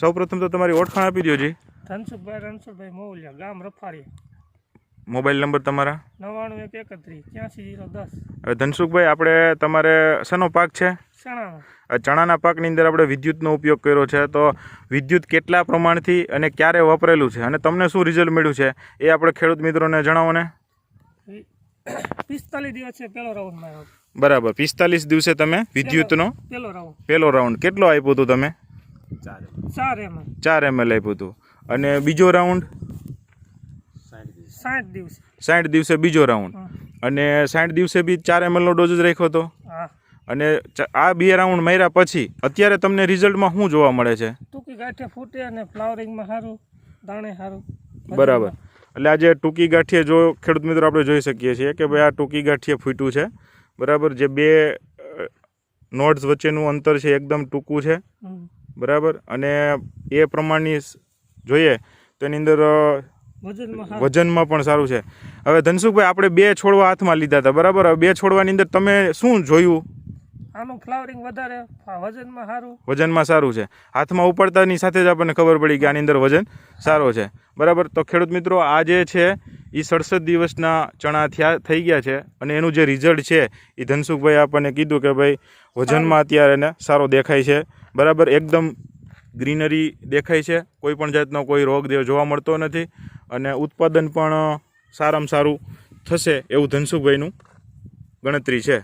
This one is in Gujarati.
સૌપ્રથમ તો તમારી ઓળખાણ આપી દો જી. ધનસુખભાઈ રણછોડભાઈ મોવલિયા ગામ રફાળિયા મોબાઈલ નંબર તમારા? નવ્વાણું એક એકત્રીસ ત્યાંસી જીરો દસ. હવે ધનસુખભાઈ આપણે તમારે શેનો પાક છે? સણાનો આ ચણાના પાકની અંદર આપણે વિદ્યુતનો ઉપયોગ કર્યો છે. તો વિદ્યુત કેટલા પ્રમાણથી અને ક્યારે વપરેલું છે? અને તમને શું રિઝલ્ટ મળ્યું છે? એ આપણે ખેડૂત મિત્રોને જણાવો ને. પિસ્તાલીસ દિવસે પેલો રાઉન્ડ બરાબર. પિસ્તાલીસ દિવસે તમે વિદ્યુતનો પેલો રાઉન્ડ પહેલો રાઉન્ડ કેટલો આપ્યું હતું તમે? ચાર એમ. ચાર એમએલ આપ્યું હતું. અને બીજો રાઉન્ડ? સાઠ દિવસે. સાઠ દિવસે બીજો રાઉન્ડ. અને સાઠ દિવસે બી ચાર એમએલનો ડોઝ જ રાખ્યો હતો? અને આ બે રાઉન્ડ માર્યા પછી અત્યારે તમને રિઝલ્ટમાં શું જોવા મળે છે? ટૂંકી ગાંઠે ફૂટે અને ફ્લાવરિંગમાં સારું દાણે સારું. બરાબર. એટલે આજે ટૂંકી ગાંઠીએ જો ખેડૂત મિત્રો આપણે જોઈ શકીએ છીએ કે ભાઈ આ ટૂંકી ગાંઠીએ ફૂટ્યું છે. બરાબર જે બે નોટ્સ વચ્ચેનું અંતર છે એકદમ ટૂંકું છે. બરાબર? અને એ પ્રમાણની જોઈએ તો એની અંદર વજનમાં પણ સારું છે. હવે ધનસુખભાઈ આપણે બે છોડવા હાથમાં લીધા હતા બરાબર? હવે બે છોડવાની અંદર તમે શું જોયું? આનું ફ્લાવરિંગ વધારે વજનમાં સારું વજનમાં સારું છે. હાથમાં ઉપાડતાની સાથે જ આપણને ખબર પડી કે આની અંદર વજન સારો છે. બરાબર? તો ખેડૂત મિત્રો આ જે છે એ સડસઠ દિવસના ચણા થયા, થઈ ગયા છે અને એનું જે રિઝલ્ટ છે એ ધનસુખભાઈ આપણને કીધું કે ભાઈ, વજનમાં અત્યારે એને સારો દેખાય છે. બરાબર, એકદમ ગ્રીનરી દેખાય છે. કોઈ પણ જાતનો કોઈ રોગ જોવા મળતો નથી અને ઉત્પાદન પણ સારામાં સારું થશે એવું ધનસુખભાઈનું ગણતરી છે.